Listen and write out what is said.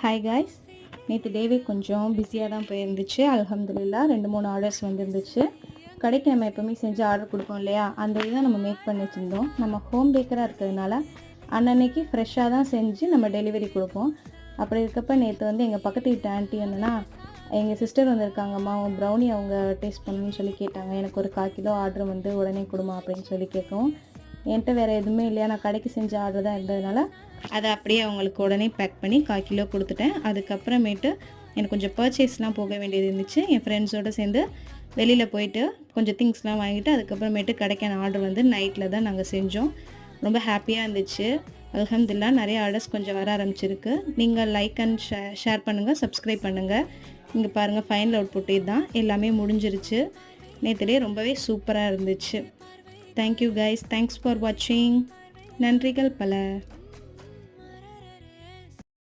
Hi guys நேற்று டேவே கொஞ்சம் பிஸியாக தான் போயிருந்துச்சு. அலமதுல்லா ரெண்டு மூணு ஆர்டர்ஸ் வந்துருந்துச்சு. கடைக்கு நம்ம எப்போவுமே செஞ்சு ஆர்டர் கொடுப்போம் இல்லையா? அந்த இதை நம்ம மேக் பண்ணி வச்சுருந்தோம். நம்ம ஹோம் பேக்கராக இருக்கிறதுனால அன்னன்னைக்கு ஃப்ரெஷ்ஷாக தான் செஞ்சு நம்ம டெலிவரி கொடுப்போம். அப்படி இருக்கப்ப நேற்று வந்து எங்கள் பக்கத்து வீட்டு ஆண்டி என்னென்னா எங்கள் சிஸ்டர் வந்திருக்காங்கம்மா அவங்க ப்ரௌனி அவங்க டேஸ்ட் பண்ணணும்னு சொல்லி கேட்டாங்க. எனக்கு ஒரு கால் கிலோ ஆர்டர் வந்து உடனே கொடுமா அப்படின்னு சொல்லி கேட்கவும் என்கிட்ட வேறு எதுவுமே இல்லையா? நான் கடைக்கு செஞ்ச ஆர்டர் தான் இருந்ததுனால அதை அப்படியே அவங்களுக்கு உடனே பேக் பண்ணி கால் கிலோ கொடுத்துட்டேன். அதுக்கப்புறமேட்டு எனக்கு கொஞ்சம் பர்ச்சேஸ்லாம் போக வேண்டியது இருந்துச்சு. என் ஃப்ரெண்ட்ஸோடு சேர்ந்து வெளியில் போயிட்டு கொஞ்சம் திங்ஸ்லாம் வாங்கிட்டு அதுக்கப்புறமேட்டு கடைக்கான ஆர்டர் வந்து நைட்டில் தான் நாங்கள் செஞ்சோம். ரொம்ப ஹாப்பியாக இருந்துச்சு. அலமதுல்லா நிறைய ஆர்டர்ஸ் கொஞ்சம் வர ஆரம்பிச்சிருக்கு. நீங்கள் லைக் அண்ட் ஷே ஷேர் பண்ணுங்கள் சப்ஸ்கிரைப் பண்ணுங்கள் இங்கே பாருங்கள் ஃபைனல் அவுட் புட்டே தான் எல்லாமே முடிஞ்சிருச்சு. நேற்றுலேயே ரொம்பவே சூப்பராக இருந்துச்சு. தேங்க்யூ கைஸ் தேங்க்ஸ் ஃபார் வாட்சிங் நன்றிகள் பல.